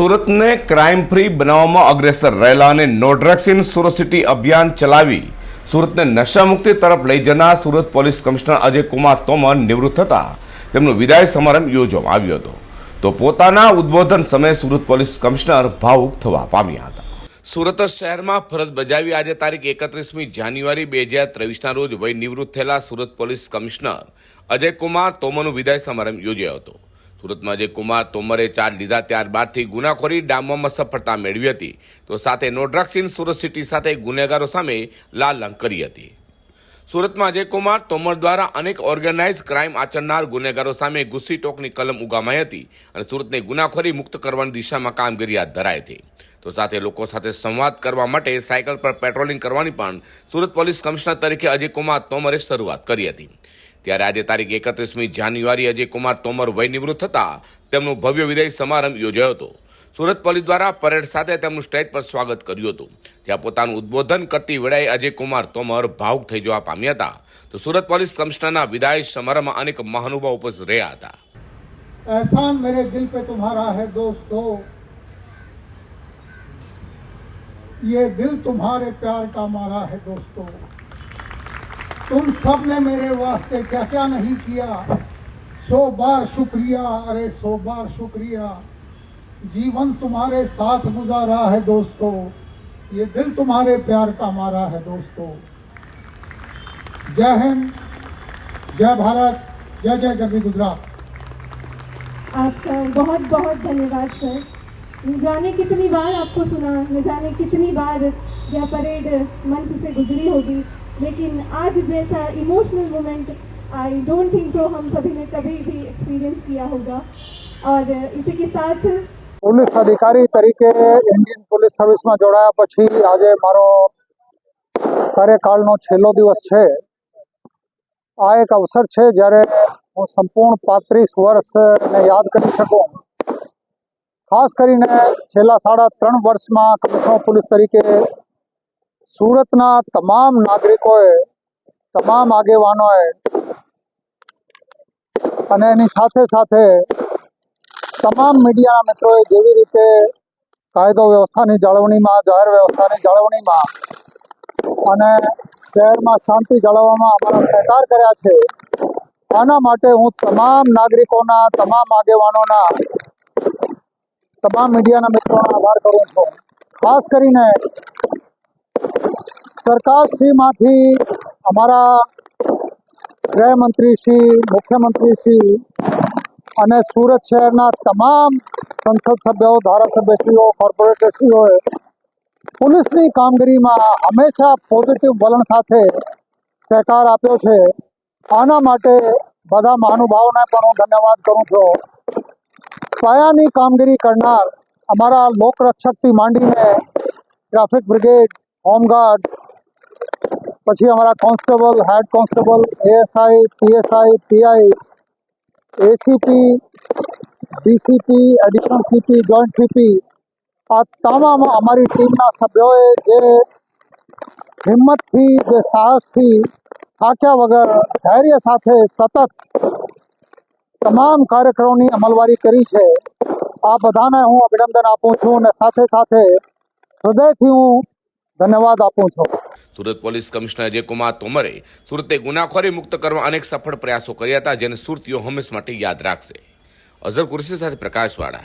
સુરતને crime free બનાવવામાં અગ્રેસર રહેલા અને no drugs in Surat city અભિયાન ચલાવી સુરતને નશામુક્તિ તરફ લઈ જનાર સુરત પોલીસ કમિશનર અજય કુમાર તોમર નિવૃત્ત થતા તેમનો વિદાય સમારંભ યોજવામાં આવ્યો હતો. તો પોતાના ઉદ્બોધન સમયે સુરત પોલીસ કમિશનર ભાવુક થવા પામ્યા હતા. સુરત શહેરમાં ફરજ બજાવી આજે તારીખ એકત્રીસમી જાન્યુઆરી બે હજાર ત્રેવીસના રોજ વય નિવૃત્ત થયેલા સુરત પોલીસ કમિશનર અજય કુમાર તોમરનો વિદાય સમારંભ યોજાયો હતો. સુરતમાં જે કુમાર તોમરે ચાર્જ લીધા, ત્યારબાદથી ગુનાખોરી ડામવામાં સફળતા મેળવી હતી. તો સાથે નો ઇન સુરત સિટી સાથે ગુનેગારો સામે લાલંગ કરી હતી. સુરતમાં અજય કુમાર તોમર દ્વારા અનેક ઓર્ગેનાઇઝ ક્રાઇમ આચરનાર ગુનેગારો સામે ગુસ્સી ટોકની કલમ ઉગામાઈ હતી અને સુરતને ગુનાખોરી મુક્ત કરવાની દિશામાં કામગીરી હાથ ધરાઈ હતી. તો સાથે લોકો સાથે સંવાદ કરવા માટે સાયકલ પર પેટ્રોલિંગ કરવાની પણ સુરત પોલીસ કમિશનર તરીકે અજય કુમાર તોમરે શરૂઆત કરી હતી. ત્યારે આજે તારીખ એકત્રીસમી જાન્યુઆરી અજય કુમાર તોમર વય નિવૃત્ત થતા તેમનું ભવ્ય વિદાય સમારંભ યોજાયો હતો સુરત પોલીસ દ્વારા પરેડ સાથે તેમનું સ્ટેજ પર સ્વાગત કર્યું હતું જ્યાં પોતાનું ઉદ્બોધન કરતી વેળાએ અજય કુમાર તોમર ભાવુક થઈ જવા પામ્યા હતા તો સુરત પોલીસ કમિશનરના વિદાય સમારંભમાં અનેક મહાનુભાવ ઉપસ્થિત રહ્યા હતા एहसान मेरे दिल पे तुम्हारा है दोस्तों ये दिल तुम्हारे प्यार का मारा है दोस्तों तुम सबने मेरे वास्ते क्या क्या नहीं किया? सौ बार शुक्रिया। अरे, सौ बार शुक्रिया। जीवन तुम्हारे साथ गुजारा है दोस्तों। ये दिल तुम्हारे प्यार का मारा है दोस्तों। जय हिंद, जय भारत, जय जय जगह गुजरात। आपका बहुत बहुत धन्यवाद, सर। न जाने कितनी बार आपको सुना, न जाने कितनी बार यह परेड मंच से गुजरी होगी। लेकिन आज जैसा emotional moment I don't think so हम सभी ने कभी भी एक्सपीरियंस किया होगा और इसी के साथ પોલીસ અધિકારી તરીકે ઇન્ડિયન પોલીસ સર્વિસમાં જોડાયા પછી આજે મારો કાર્યકાળનો છેલ્લો દિવસ છે આ એક અવસર છે જ્યારે હું સંપૂર્ણ પાંત્રીસ વર્ષને યાદ કરી શકું ખાસ કરીને છેલ્લા સાડા ત્રણ વર્ષમાં કમિશનર પોલીસ તરીકે સુરતના તમામ નાગરિકોએ, તમામ આગેવાનોએ અને એની સાથે સાથે તમામ મીડિયાના મિત્રોએ જેવી રીતે કાયદો વ્યવસ્થાની જાળવણીમાં, જાહેર વ્યવસ્થાની જાળવણીમાં અને શહેરમાં શાંતિ જાળવવામાં અમારા સહકાર કર્યા છે, આના માટે હું તમામ નાગરિકોના, તમામ આગેવાનોના, તમામ મીડિયાના મિત્રોનો આભાર કરું છું. ખાસ કરીને સરકારશ્રીમાંથી અમારા ગૃહમંત્રીશ્રી મુખ્યમંત્રીશ્રી અને સુરત શહેરના તમામ સંસદ સભ્યો, ધારાસભ્યશ્રીઓ, કોર્પોરેટરશ્રીઓએ પોલીસની કામગીરીમાં હંમેશા પોઝિટિવ વલણ સાથે સહકાર આપ્યો છે. આના માટે બધા મહાનુભાવોને પણ હું ધન્યવાદ કરું છું. પાયાની કામગીરી કરનાર અમારા લોકરક્ષકથી માંડીને ટ્રાફિક બ્રિગેડ, હોમગાર્ડ પછી અમારા constable head constable, ASI, PSI, PI, ACP, DCP, additional CP, joint CP, આ તમામ અમારી ટીમના સભ્યોએ જે હિંમતથી, જે સાહસથી થાક્યા વગર ધૈર્ય સાથે સતત તમામ કાર્યક્રમોની અમલવારી કરી છે, આ બધાને હું અભિનંદન આપું છું અને સાથે સાથે હૃદયથી હું ધન્યવાદ આપું છું. સુરત પોલીસ કમિશનર અજયકુમાર તોમરે સુરતે ગુનાખોરી મુક્ત કરવા અનેક સફળ પ્રયાસો કર્યા હતા, જેને સુરતીઓ હંમેશ માટે યાદ રાખશે. અઝર કુરશી સાથે પ્રકાશવાળા.